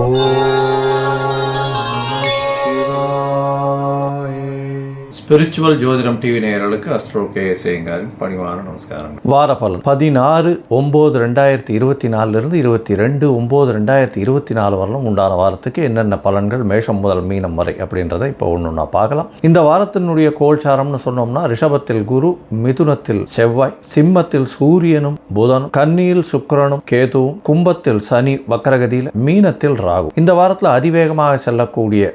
Oh. Spiritual ஜோதிடம் TV நேயர்களுக்கு astro K சேங்காரின் பணிவான நமஸ்காரம். வார பலன். பதினாறு ஒம்பது ரெண்டாயிரத்தி இருபத்தி நாலுலேருந்து இருபத்தி ரெண்டு ஒம்பது ரெண்டாயிரத்தி இருபத்தி நாலு வரலும் உண்டான வாரத்துக்கு என்னென்ன பலன்கள் மேஷம் முதல் மீனம் வரை அப்படின்றத இப்போ ஒன்று ஒன்றா பார்க்கலாம். இந்த வாரத்தினுடைய கோல்சாரம்னு சொன்னோம்னா ரிஷபத்தில் குரு மிதுனத்தில் செவ்வாய் சிம்மத்தில் சூரியனும் புதனும் கன்னியில் சுக்கரனும் கேதுவும் கும்பத்தில் சனி வக்கரகதியில் மீனத்தில் ராகு. இந்த வாரத்தில் அதிவேகமாக செல்லக்கூடிய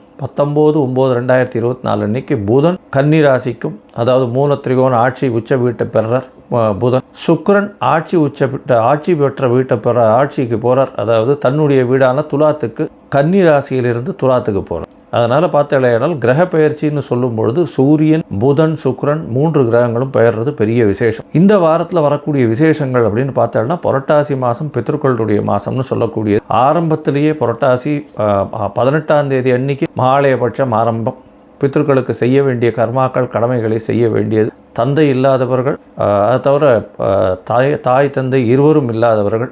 பத்தொம்போது ஒம்பது ரெண்டாயிரத்தி இருபத்தி நாலு அன்னைக்கு புதன் கன்னி ராசிக்கும் அதாவது மூல திரிகோண ஆட்சி உச்ச வீட்டை பெறார் புதன். சுக்கரன் ஆட்சி உச்ச ஆட்சி பெற்ற வீட்டை பெற ஆட்சிக்கு போகிறார் அதாவது தன்னுடைய வீடான துலாத்துக்கு கன்னி ராசியிலிருந்து துலாத்துக்கு போகிறார் அதனால் பார்த்தாலேயானால் கிரக பெயர்ச்சின்னு சொல்லும் பொழுது சூரியன் புதன் சுக்ரன் மூன்று கிரகங்களும் பெயர்றது பெரிய விசேஷம். இந்த வாரத்தில் வரக்கூடிய விசேஷங்கள் அப்படின்னு பார்த்தோம்னா புரட்டாசி மாதம் பித்ருக்களுடைய மாதம்னு சொல்லக்கூடிய ஆரம்பத்திலேயே புரட்டாசி பதினெட்டாம் தேதி அன்னைக்கு மகாலயபட்சம் ஆரம்பம். பித்ருக்களுக்கு செய்ய வேண்டிய கர்மாக்கள் கடமைகளை செய்ய வேண்டியது. தந்தை இல்லாதவர்கள் அதை தவிர தாய் தாய் தந்தை இருவரும் இல்லாதவர்கள்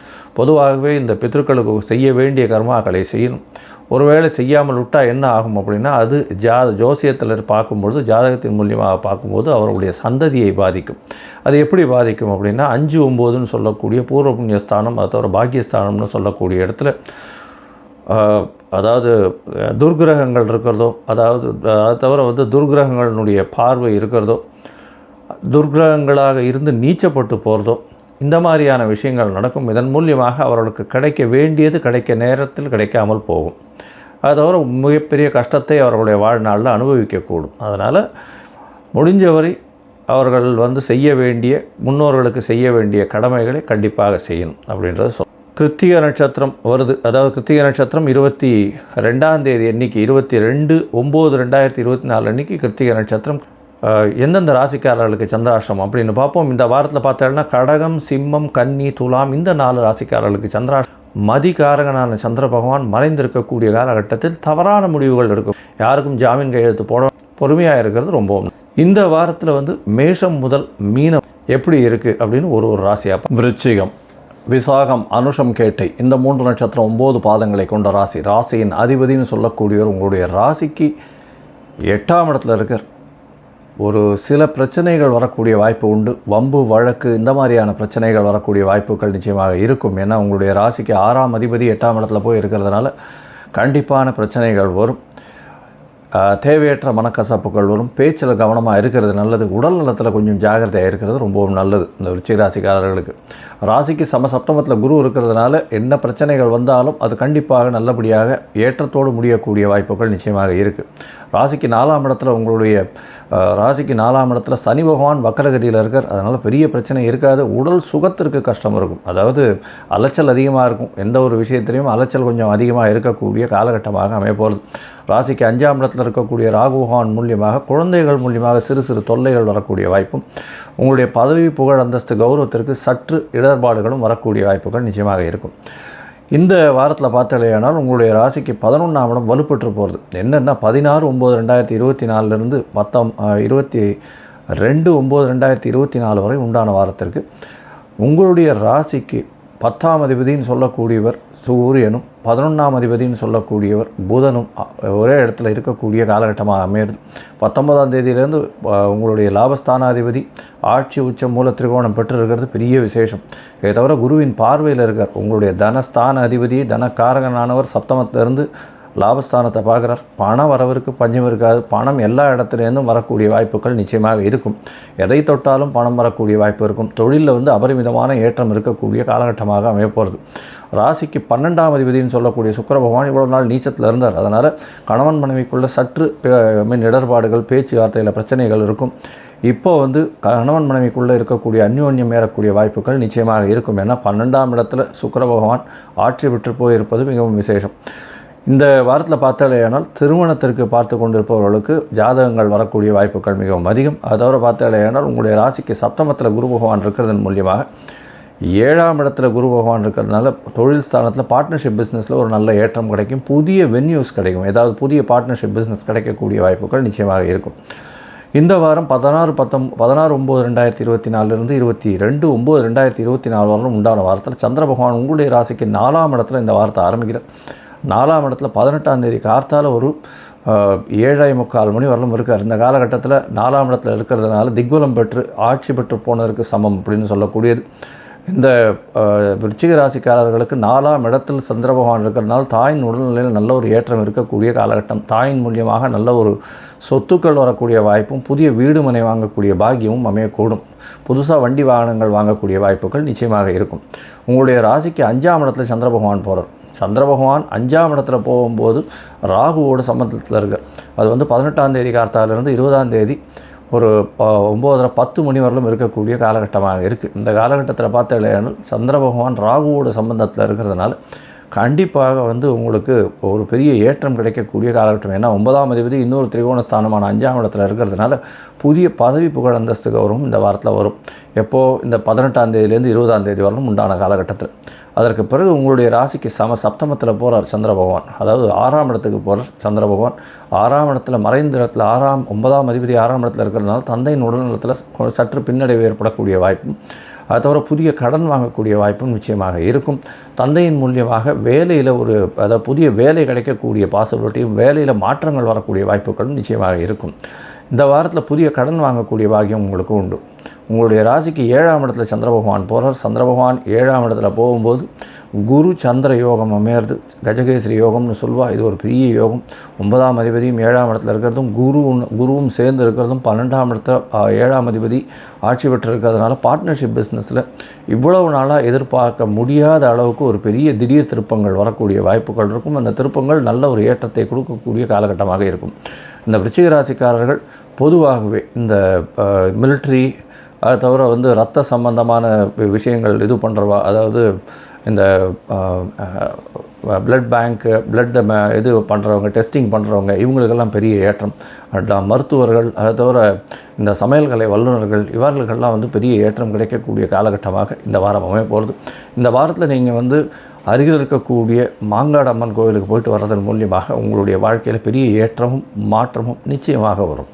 பொதுவாகவே இந்த பித்ருக்களுக்கு செய்ய வேண்டிய கர்மாக்களை செய்யணும். ஒருவேளை செய்யாமல் விட்டால் என்ன ஆகும் அப்படின்னா அது ஜா ஜோசியத்தில் பார்க்கும்பொழுது ஜாதகத்தின் மூலியமாக பார்க்கும்போது அவர்களுடைய சந்ததியை பாதிக்கும். அது எப்படி பாதிக்கும் அப்படின்னா அஞ்சு ஒம்போதுன்னு சொல்லக்கூடிய பூர்வ புண்ணியஸ்தானம் அது தவிர பாக்கியஸ்தானம்னு சொல்லக்கூடிய இடத்துல அதாவது துர்கிரகங்கள் இருக்கிறதோ அதாவது அதை தவிர வந்து துர்கிரகங்களினுடைய பார்வை இருக்கிறதோ துர்கிரகங்களாக இருந்து நீச்சப்பட்டு போகிறதோ இந்த மாதிரியான விஷயங்கள் நடக்கும். இதன் மூலியமாக அவர்களுக்கு கிடைக்க வேண்டியது கிடைக்க நேரத்தில் கிடைக்காமல் போகும். அது தவிர மிகப்பெரிய கஷ்டத்தை அவர்களுடைய வாழ்நாளில் அனுபவிக்கக்கூடும். அதனால் முடிஞ்சவரை அவர்கள் வந்து செய்ய வேண்டிய முன்னோர்களுக்கு செய்ய வேண்டிய கடமைகளை கண்டிப்பாக செய்யணும் அப்படின்றது சொல். கிருத்திக நட்சத்திரம் வருது. அதாவது கிருத்திக நட்சத்திரம் இருபத்தி ரெண்டாம் தேதி அன்னைக்கு இருபத்தி ரெண்டு ஒம்பது ரெண்டாயிரத்தி இருபத்தி நாலு அன்னைக்கு கிருத்திக நட்சத்திரம் எந்தெந்த ராசிக்காரர்களுக்கு சந்திராஷ்டிரம் அப்படின்னு பார்ப்போம். இந்த வாரத்தில் பார்த்தோம்னா கடகம் சிம்மம் கன்னி துலாம் இந்த நாலு ராசிக்காரர்களுக்கு சந்திராஷ்டிரம் மதிகாரகனான சந்திர பகவான் மறைந்திருக்கக்கூடிய காலகட்டத்தில் தவறான முடிவுகள் இருக்கும் யாருக்கும் ஜாமீன் கையெழுத்து போட பொறுமையாக இருக்கிறது ரொம்ப இந்த வாரத்தில் வந்து மேஷம் முதல் மீனம் எப்படி இருக்குது அப்படின்னு ஒரு ஒரு ராசியாக விருச்சிகம் விசாகம் அனுஷம் கேட்டை இந்த மூன்று நட்சத்திரம் ஒம்பது பாதங்களை கொண்ட ராசி. ராசியின் அதிபதினு சொல்லக்கூடியவர் உங்களுடைய ராசிக்கு எட்டாம் இடத்துல இருக்கார். ஒரு சில பிரச்சனைகள் வரக்கூடிய வாய்ப்பு உண்டு. வம்பு வழக்கு இந்த மாதிரியான பிரச்சனைகள் வரக்கூடிய வாய்ப்புகள் நிச்சயமாக இருக்கும். ஏன்னா உங்களுடைய ராசிக்கு ஆறாம் அதிபதி எட்டாம் இடத்துல போய் இருக்கிறதுனால கண்டிப்பான பிரச்சனைகள் வரும். தேவையற்ற மனக்கசப்புகள் வரும். பேச்சில் கவனமாக இருக்கிறது நல்லது. உடல் நலத்தில் கொஞ்சம் ஜாகிரதையாக இருக்கிறது ரொம்பவும் நல்லது இந்த விருச்சிக ராசிக்காரர்களுக்கு. ராசிக்கு சம சப்தமத்தில் குரு இருக்கிறதுனால என்ன பிரச்சனைகள் வந்தாலும் அது கண்டிப்பாக நல்லபடியாக ஏற்றத்தோடு முடியக்கூடிய வாய்ப்புகள் நிச்சயமாக இருக்குது ராசிக்கு நாலாம் இடத்துல உங்களுடைய ராசிக்கு நாலாம் இடத்துல சனி பகவான் வக்கரகதியில் இருக்கார். அதனால் பெரிய பிரச்சனை இருக்காது. உடல் சுகத்திற்கு கஷ்டம் இருக்கும். அதாவது அலைச்சல் அதிகமாக இருக்கும். எந்த ஒரு விஷயத்திலையும் அலைச்சல் கொஞ்சம் அதிகமாக இருக்கக்கூடிய காலகட்டமாக அமையப்போகிறது ராசிக்கு அஞ்சாம் இடத்துல இருக்கக்கூடிய ராகுகான் மூலியமாக குழந்தைகள் மூலியமாக சிறு சிறு தொல்லைகள் வரக்கூடிய வாய்ப்பும் உங்களுடைய பதவி புகழ் அந்தஸ்து கௌரவத்திற்கு சற்று இடர்பாடுகளும் வரக்கூடிய வாய்ப்புகள் நிச்சயமாக இருக்கும். இந்த வாரத்தில் பார்த்தாலேயானால் உங்களுடைய ராசிக்கு பதினொன்றாம் இடம் வலுப்பெற்று போகிறது என்னென்னா பதினாறு ஒம்பது ரெண்டாயிரத்தி இருபத்தி நாலுலேருந்து பத்தாம் இருபத்தி ரெண்டு ஒம்பது ரெண்டாயிரத்தி இருபத்தி நாலு வரை உண்டான வாரத்திற்கு உங்களுடைய ராசிக்கு பத்தாம் அதிபதினு சொல்லக்கூடியவர் சூரியனும் பதினொன்றாம் அதிபதினு சொல்லக்கூடியவர் புதனும் ஒரே இடத்துல இருக்கக்கூடிய காலகட்டமாக அமையிறது. பத்தொன்பதாம் தேதியிலேருந்து உங்களுடைய லாபஸ்தானாதிபதி ஆட்சி உச்சம் மூல திரிகோணம் பெற்றிருக்கிறது பெரிய விசேஷம். இதை தவிர குருவின் பார்வையில் இருக்கார். உங்களுடைய தனஸ்தான அதிபதி தனக்காரகனானவர் சப்தமத்திலிருந்து லாபஸ்தானத்தை பார்க்குறார். பணம் வரவருக்கு பஞ்சம் இருக்காது. பணம் எல்லா இடத்துலேருந்தும் வரக்கூடிய வாய்ப்புகள் நிச்சயமாக இருக்கும். எதை தொட்டாலும் பணம் வரக்கூடிய வாய்ப்பு இருக்கும். தொழிலில் வந்து அபரிமிதமான ஏற்றம் இருக்கக்கூடிய காலகட்டமாக அமையப்போகிறது ராசிக்கு பன்னெண்டாம் அதிபதினு சொல்லக்கூடிய சுக்கர பகவான் இவ்வளோ நாள் நீச்சத்தில் இருந்தார். அதனால் கணவன் மனைவிக்குள்ளே சற்று மின் மீன் இடர்பாடுகள் பேச்சுவார்த்தையில் பிரச்சனைகள் இருக்கும். இப்போ வந்து கணவன் மனைவிக்குள்ளே இருக்கக்கூடிய அந்யோன்யம் ஏறக்கூடிய வாய்ப்புகள் நிச்சயமாக இருக்கும். ஏன்னா பன்னெண்டாம் இடத்துல சுக்கர பகவான் ஆட்சி விட்டு போயிருப்பது மிகவும் விசேஷம். இந்த வாரத்தில் பார்த்தாலேயானால் திருமணத்திற்கு பார்த்து கொண்டிருப்பவர்களுக்கு ஜாதகங்கள் வரக்கூடிய வாய்ப்புகள் மிகவும் அதிகம். அதை தவிர பார்த்தாலேயானால் உங்களுடைய ராசிக்கு சப்தமத்தில் குரு பகவான் இருக்கிறதன் மூலியமாக ஏழாம் இடத்துல குரு பகவான் இருக்கிறதுனால தொழில் ஸ்தானத்தில் பார்ட்னர்ஷிப் பிஸ்னஸில் ஒரு நல்ல ஏற்றம் கிடைக்கும். புதிய வென்யூஸ் கிடைக்கும். ஏதாவது புதிய பார்ட்னர்ஷிப் பிஸ்னஸ் கிடைக்கக்கூடிய வாய்ப்புகள் நிச்சயமாக இருக்கும். இந்த வாரம் பதினாறு பத்தொம் பதினாறு ஒம்பது ரெண்டாயிரத்தி இருபத்தி நாலுலேருந்து இருபத்தி ரெண்டு ஒம்பது ரெண்டாயிரத்தி இருபத்தி நாலு வரலும் உண்டான வாரத்தில் சந்திர பகவான் உங்களுடைய ராசிக்கு நாலாம் இடத்துல இந்த வாரத்தை ஆரம்பிக்கிறார். நாலாம் இடத்துல பதினெட்டாம் தேதி கார்த்தால் ஒரு அஹ், ஏழை முக்கால் மணி வரலும் இருக்கார். இந்த காலகட்டத்தில் நாலாம் இடத்துல இருக்கிறதுனால திக்பலம் பெற்று ஆட்சி பெற்று போனதற்கு சமம் அப்படின்னு சொல்லக்கூடியது. இந்த விருச்சிக ராசிக்காரர்களுக்கு நாலாம் இடத்தில் சந்திர பகவான் இருக்கிறதுனால தாயின் உடல்நிலையில் நல்ல ஒரு ஏற்றம் இருக்கக்கூடிய காலகட்டம். தாயின் மூலியமாக நல்ல ஒரு சொத்துக்கள் வரக்கூடிய வாய்ப்பும் புதிய வீடு மனை வாங்கக்கூடிய பாக்கியமும் அமையக்கூடும். புதுசாக வண்டி வாகனங்கள் வாங்கக்கூடிய வாய்ப்புகள் நிச்சயமாக இருக்கும். உங்களுடைய ராசிக்கு அஞ்சாம் இடத்துல சந்திர பகவான் போகிறார் சந்திர பகவான் அஞ்சாம் இடத்துல போகும்போது ராகுவோட சம்பந்தத்தில் இருக்கார் அது வந்து பதினெட்டாம் தேதி கார்த்தாலேருந்து இருபதாம் தேதி ஒரு ப- ஒம்போதரை பத்து மணி வரலும் இருக்கக்கூடிய காலகட்டமாக இருக்குது இந்த காலகட்டத்தில் பார்த்தாலேயானால் சந்திர பகவான் ராகுவோட சம்பந்தத்தில் இருக்கிறதுனால கண்டிப்பாக வந்து உங்களுக்கு ஒரு பெரிய ஏற்றம் கிடைக்கக்கூடிய காலகட்டம். ஏன்னா ஒன்பதாம் அதிபதி இன்னொரு திரிகோண ஸ்தானமான அஞ்சாம் இடத்துல இருக்கிறதுனால புதிய பதவி புகழ் அந்தஸ்து கௌரவம் இந்த வாரத்தில் வரும். எப்போது இந்த பதினெட்டாம் தேதியிலேருந்து இருபதாம் தேதி வரலும் உண்டான காலகட்டத்தில். அதற்கு பிறகு உங்களுடைய ராசிக்கு சம சப்தமத்தில் போகிறார் சந்திர பகவான். அதாவது ஆறாம் இடத்துக்கு போகிறார் சந்திர பகவான். ஆறாம் இடத்துல மறைந்த இடத்துல ஆறாம் ஒன்பதாம் அதிபதி ஆறாம் இடத்துல இருக்கிறதுனால தந்தையின் உடல்நலத்தில் சற்று பின்னடைவு ஏற்படக்கூடிய வாய்ப்பும் அது தவிர புதிய கடன் வாங்கக்கூடிய வாய்ப்பும் நிச்சயமாக இருக்கும். தந்தையின் மூலியமாக வேலையில் ஒரு அதாவது புதிய வேலை கிடைக்கக்கூடிய பாசிபிலிட்டியும் வேலையில் மாற்றங்கள் வரக்கூடிய வாய்ப்புகளும் நிச்சயமாக இருக்கும். இந்த வாரத்தில் புதிய கடன் வாங்கக்கூடிய பாகியம் உங்களுக்கு உண்டு. உங்களுடைய ராசிக்கு ஏழாம் இடத்துல சந்திர பகவான் போகிறார் சந்திர பகவான் ஏழாம் இடத்துல போகும்போது குரு சந்திர யோகம் அமையிறது. கஜகேசரி யோகம்னு சொல்வா இது ஒரு பெரிய யோகம். ஒன்பதாம் அதிபதியும் ஏழாம் இடத்துல இருக்கிறதும் குரு குருவும் சேர்ந்து இருக்கிறதும் பன்னெண்டாம் இடத்துல ஏழாம் அதிபதி ஆட்சி பெற்று இருக்கிறதுனால பார்ட்னர்ஷிப் பிஸ்னஸில் இவ்வளவு நாளாக எதிர்பார்க்க முடியாத அளவுக்கு ஒரு பெரிய திடீர் திருப்பங்கள் வரக்கூடிய வாய்ப்புகள் இருக்கும். அந்த திருப்பங்கள் நல்ல ஒரு ஏற்றத்தை கொடுக்கக்கூடிய காலகட்டமாக இருக்கும். இந்த விருச்சிக ராசிக்காரர்கள் பொதுவாகவே இந்த மிலிட்ரி அது தவிர வந்து ரத்த சம்பந்தமான விஷயங்கள் இது பண்ணுறவா அதாவது இந்த பிளட் பேங்க்கு பிளட் இது பண்ணுறவங்க டெஸ்டிங் பண்ணுறவங்க இவங்களுக்கெல்லாம் பெரிய ஏற்றம். மருத்துவர்கள் அதை தவிர இந்த சமையல்கலை வல்லுநர்கள் இவர்களுக்கெல்லாம் வந்து பெரிய ஏற்றம் கிடைக்கக்கூடிய காலகட்டமாக இந்த வாரம் அமைய போகிறது இந்த வாரத்தில் நீங்கள் வந்து அருகில் இருக்கக்கூடிய மாங்காடு அம்மன் கோவிலுக்கு போயிட்டு வர்றதன் மூலியமாக உங்களுடைய வாழ்க்கையில் பெரிய ஏற்றமும் மாற்றமும் நிச்சயமாக வரும்.